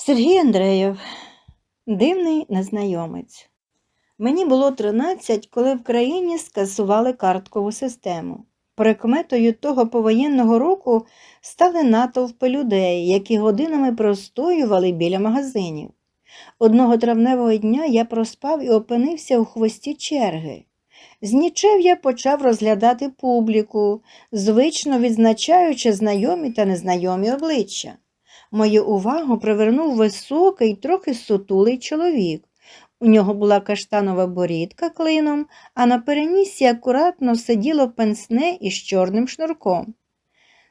Сергій Андреєв, дивний незнайомець. Мені було 13, коли в країні скасували карткову систему. Прикметою того повоєнного року стали натовпи людей, які годинами простоювали біля магазинів. Одного травневого дня я проспав і опинився у хвості черги. Знічев я почав розглядати публіку, звично відзначаючи знайомі та незнайомі обличчя. Мою увагу привернув високий, трохи сутулий чоловік. У нього була каштанова борідка клином, а на перенісі акуратно сиділо пенсне із чорним шнурком.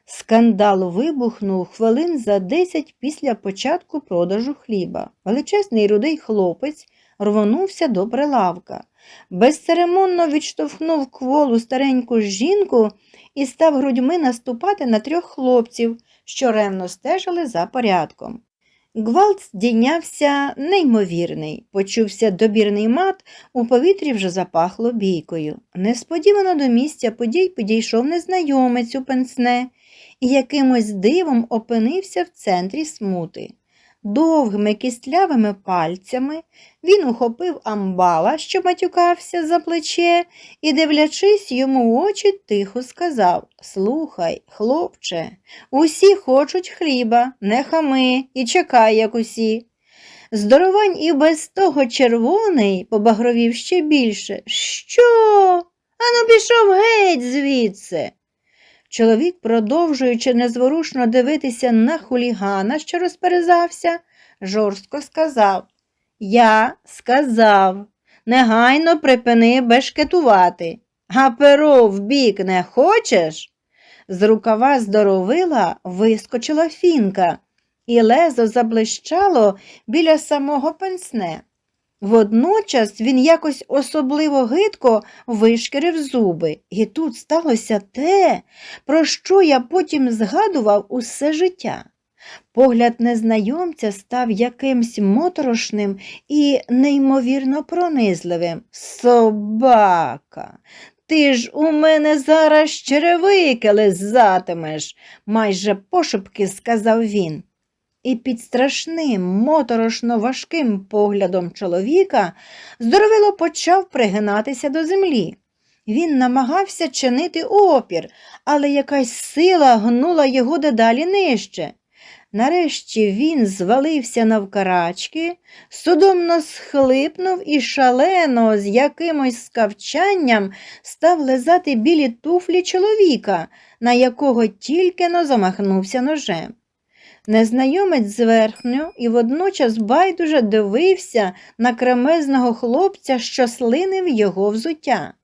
Скандал вибухнув хвилин за десять після початку продажу хліба. Величезний рудий хлопець рвонувся до прилавка, безцеремонно відштовхнув кволу стареньку жінку і став грудьми наступати на трьох хлопців, що ревно стежили за порядком. Гвалт здійнявся неймовірний, почувся добірний мат, у повітрі вже запахло бійкою. Несподівано до місця подій підійшов незнайомець у пенсне і якимось дивом опинився в центрі смути. Довгими кістлявими пальцями він ухопив амбала, що матюкався за плече, і, дивлячись йому в очі, тихо сказав Слухай, хлопче, усі хочуть хліба, не хами і чекай, як усі. Здоровань і без того червоний побагровів ще більше. Що? Ану пішов геть звідси. Чоловік, продовжуючи незворушно дивитися на хулігана, що розперезався, жорстко сказав Я сказав, негайно припини бешкетувати, а перо в бік не хочеш? З рукава здоровила вискочила фінка, і лезо заблищало біля самого пенсне. Водночас він якось особливо гидко вишкірив зуби, і тут сталося те, про що я потім згадував усе життя. Погляд незнайомця став якимсь моторошним і неймовірно пронизливим. Собака, ти ж у мене зараз черевики лизатимеш, майже пошепки сказав він. І під страшним, моторошно важким поглядом чоловіка здоровило почав пригинатися до землі. Він намагався чинити опір, але якась сила гнула його дедалі нижче. Нарешті він звалився навкарачки, судомно схлипнув і шалено, з якимось скавчанням, став лизати білі туфлі чоловіка, на якого тільки но замахнувся ножем. Незнайомець зверхньо і водночас байдуже дивився на кремезного хлопця, що слинив його взуття.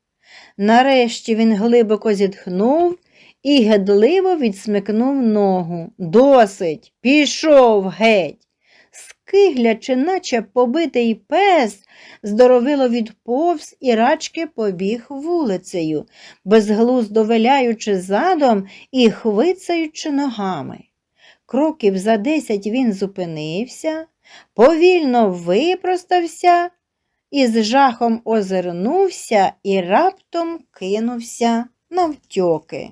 Нарешті він глибоко зітхнув і гедливо відсмикнув ногу. Досить, пішов геть. Скиглячи, наче побитий пес, здоровило відповз і рачки побіг вулицею, безглуздо виляючи задом і хвицаючи ногами. Кроків за десять він зупинився, повільно випростався і з жахом озирнувся і раптом кинувся навтьоки.